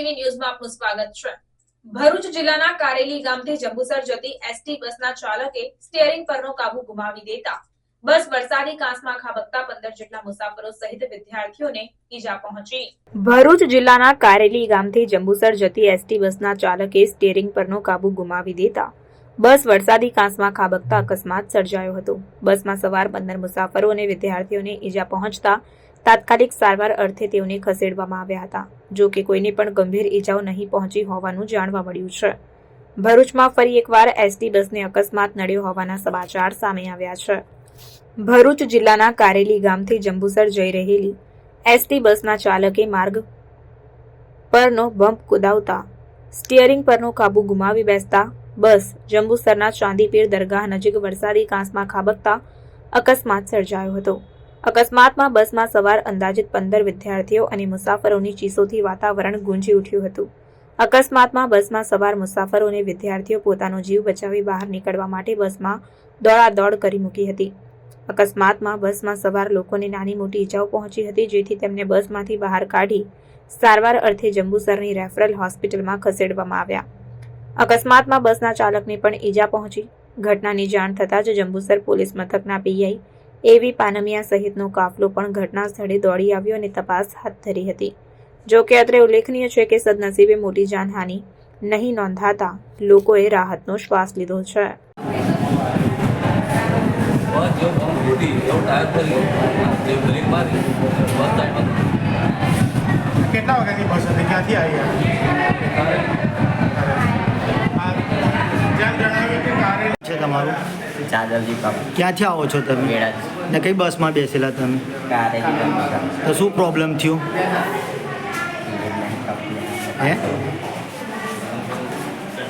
TV ન્યૂઝમાં આપનું સ્વાગત છે. ભરૂચ જિલ્લાના કારેલી ગામથી જંબુસર જતી એસટી બસના ચાલકે સ્ટીયરિંગ પરનો કાબુ ગુમાવી દેતા. બસ વરસાદી કાંસમાં ખાબકતા પંદર જેટલા મુસાફરો સહિત વિદ્યાર્થીઓને ઈજા પહોંચી. ભરૂચ જિલ્લાના કારેલી ગામથી જંબુસર જતી એસટી બસના ચાલકે સ્ટીયરિંગ પરનો કાબુ ગુમાવી દેતા. બસ વરસાદી કાંસમાં ખાબકતા અકસ્માત સર્જાયો હતો. બસમાં સવાર પંદર મુસાફરો અને વિદ્યાર્થીઓને ઈજા પહોંચતા તાત્કાલિક સારવાર અર્થે તેઓને ખસેડવામાં આવ્યા હતા, જો કે કોઈને પણ ગંભીર ઈજાઓ નહીં પહોંચી હોવાનું જાણવા મળ્યું છે. ભરૂચમાં ફરી એકવાર એસટી બસને અકસ્માત નડ્યો હોવાના સમાચાર સામે આવ્યા છે. ભરૂચ જિલ્લાના કારેલી ગામથી જંબુસર જઈ રહેલી એસટી બસના ચાલકે માર્ગ પરનો બમ્પ કુદાવતા, સ્ટીયરિંગ પરનો કાબુ ગુમાવી બેસતા, બસ જંબુસરના ચાંદીપીર દરગાહ નજીક વરસાદી કાંસમાં ખાબકતા અકસ્માત સર્જાયો હતો. અકસ્માતમાં બસમાં સવાર અંદાજિત પંદર વિદ્યાર્થીઓ અને મુસાફરોની ચીસોથી વાતાવરણ ગુંજી ઉઠ્યું હતું. અકસ્માતમાં બસમાં સવાર મુસાફરો અને વિદ્યાર્થીઓ પોતાનો જીવ બચાવી બહાર નીકળવા માટે બસમાં દોડાદોડ કરી મૂકી હતી. અકસ્માતમાં બસમાં સવાર લોકોને નાની મોટી ઈજાઓ પહોંચી હતી, જેથી તેમને બસમાંથી બહાર કાઢી સારવાર અર્થે જંબુસરની રેફરલ હોસ્પિટલમાં ખસેડવામાં આવ્યા. અકસ્માતમાં બસના ચાલકને પણ ઈજા પહોંચી. ઘટનાની જાણ થતાં જ જંબુસર પોલીસ મથકના પીઆઈ એવી પાનમિયા સહિતનો કાફલો પણ ઘટના સ્થળે દોડી આવ્યો અને તપાસ હાથ ધરી હતી. જો કે અત્રે ઉલ્લેખનીય છે કે સદનસીબે મોટી જાનહાનિ નહીં નોંધાતા લોકોએ રાહતનો શ્વાસ લીધો છે. કેટલા વાગ્યાની બસ હતી? ક્યાંથી આવી તમારું? ચાદરજી કપ ક્યાંથી આવો છો તમે? ને કઈ બસમાં બેસેલા તમે? તો શું પ્રોબ્લેમ થયો? હે?